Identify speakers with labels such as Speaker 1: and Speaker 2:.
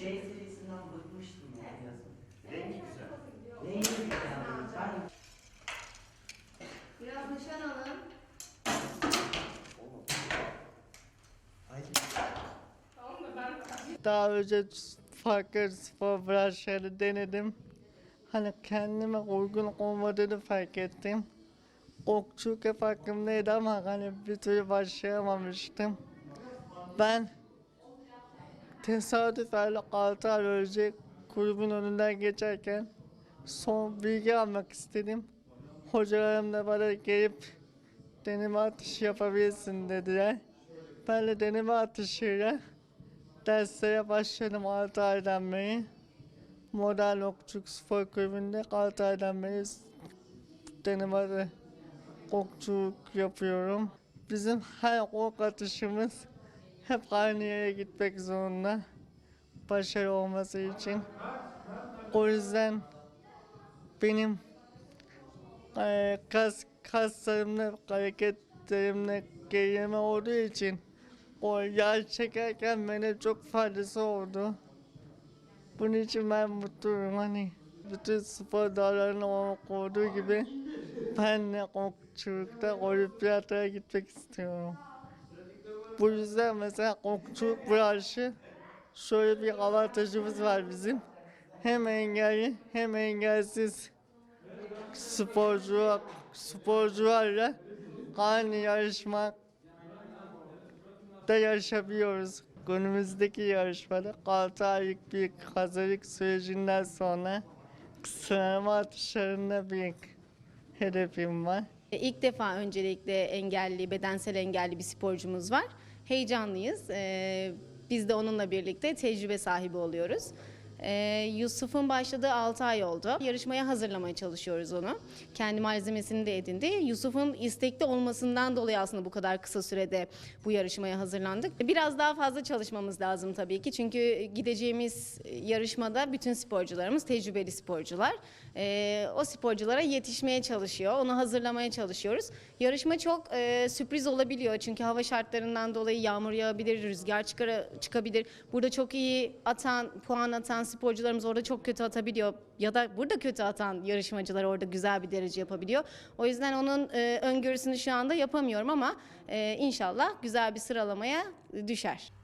Speaker 1: J serisinden bıkmıştım ya yazın. Rengi güzel. Rengi güzel. Ben
Speaker 2: Biraz nişan alın.
Speaker 3: Daha önce farklı spor branşları denedim. Hani kendime uygun olmadığını fark ettim. Okçuluk hep aklımdaydı ama hani bir türlü başlayamamıştım. Ben tesadüfen altı ay önce kulübün önünden geçerken son bilgi almak istedim. Hocalarım da bana gelip deneme atışı yapabilirsin dediler. Ben de deneme atışıyla derslere başladım 6 aydan beri. Modern Okçuluk Spor Kulübü'nde 6 aydan beri denemede okçuluk yapıyorum. Bizim her ok atışımız hep aynı gitmek zorunda. Başarı olması için. O yüzden benim eee, kas kaslarımda hareketlerimde gerileme olduğu için o yağ çekerken bana çok faydası oldu. Bunun için ben mutluyum hani. Bütün spor dallarına olduğu gibi ben de okçulukta olimpiyatlara gitmek istiyorum. Bu yüzden mesela okçuluk branşı şöyle bir avantajımız var bizim. Hem engelli hem engelsiz sporcu sporcularla aynı yarışma da yarışabiliyoruz. Günümüzdeki yarışmada 6 aylık bir hazırlık sürecinden sonra sıralama atışlarında bir hedefim var.
Speaker 2: E, İlk defa öncelikle engelli, bedensel engelli bir sporcumuz var. Heyecanlıyız. E, Biz de onunla birlikte tecrübe sahibi oluyoruz. E, Yusuf'un başladığı 6 ay oldu. Yarışmaya hazırlamaya çalışıyoruz onu. Kendi malzemesini de edindi. Yusuf'un istekli olmasından dolayı aslında bu kadar kısa sürede bu yarışmaya hazırlandık. Biraz daha fazla çalışmamız lazım tabii ki. Çünkü gideceğimiz yarışmada bütün sporcularımız tecrübeli sporcular. E, o sporculara yetişmeye çalışıyor. Onu hazırlamaya çalışıyoruz. Yarışma çok e, sürpriz olabiliyor. Çünkü hava şartlarından dolayı yağmur yağabilir, rüzgar çıkara, çıkabilir. Burada çok iyi atan, puan atan sporcularımız orada çok kötü atabiliyor. Ya da burada kötü atan yarışmacılar orada güzel bir derece yapabiliyor. O yüzden onun e, öngörüsünü şu anda yapamıyorum ama e, inşallah güzel bir sıralamaya düşer.